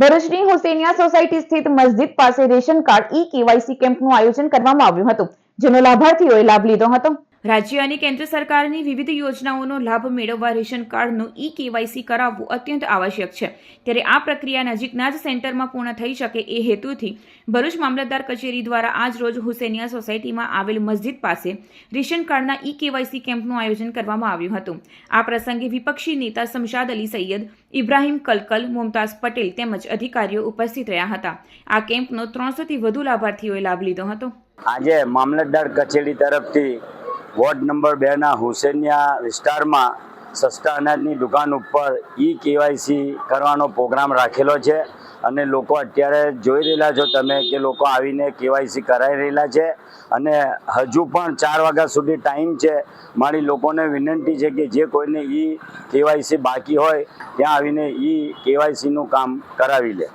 ભરૂચની હુસેનિયા સોસાયટી સ્થિત મસ્જિદ પાસે રેશન કાર્ડ ઈ કેવાયસી કેમ્પનું આયોજન કરવામાં આવ્યું હતું, જેનો લાભાર્થીઓએ લાભ લીધો હતો. રાજ્ય અને કેન્દ્ર સરકારની વિવિધ યોજનાઓનો લાભ મેળવવા રેશન કાર્ડનું ઈ કેવાયસી કરાવવું અત્યંત આવશ્યક છે. ત્યારે આ પ્રક્રિયા નજીકના જ સેન્ટરમાં પૂર્ણ થઈ શકે એ હેતુથી ભરૂચ મામલતદાર કચેરી દ્વારા આજ રોજ હુસેનિયા સોસાયટીમાં આવેલ મસ્જિદ પાસે રેશન કાર્ડના ઈ કેવાયસી કેમ્પનું આયોજન કરવામાં આવ્યું હતું. આ પ્રસંગે વિપક્ષી નેતા શમશાદ અલી સૈયદ, ઇબ્રાહીમ કલકલ, મુમતાઝ પટેલ તેમજ અધિકારીઓ ઉપસ્થિત રહ્યા હતા. આ કેમ્પનો ત્રણસોથી વધુ લાભાર્થીઓએ લાભ લીધો હતો. આજે મામલતદાર કચેરી તરફથી વોર્ડ નંબર બેના હુસેનિયા વિસ્તારમાં સસ્તા અનાજની દુકાન ઉપર ઈ કેવાયસી કરવાનો પ્રોગ્રામ રાખેલો છે અને લોકો અત્યારે જોઈ રહેલા છો તમે કે લોકો આવીને કેવાયસી કરાવી રહેલા છે અને હજુ પણ ચાર વાગ્યા સુધી ટાઈમ છે. મારી લોકોને વિનંતી છે કે જે કોઈને ઈ કેવાયસી બાકી હોય ત્યાં આવીને ઈ કેવાયસીનું કામ કરાવી લે.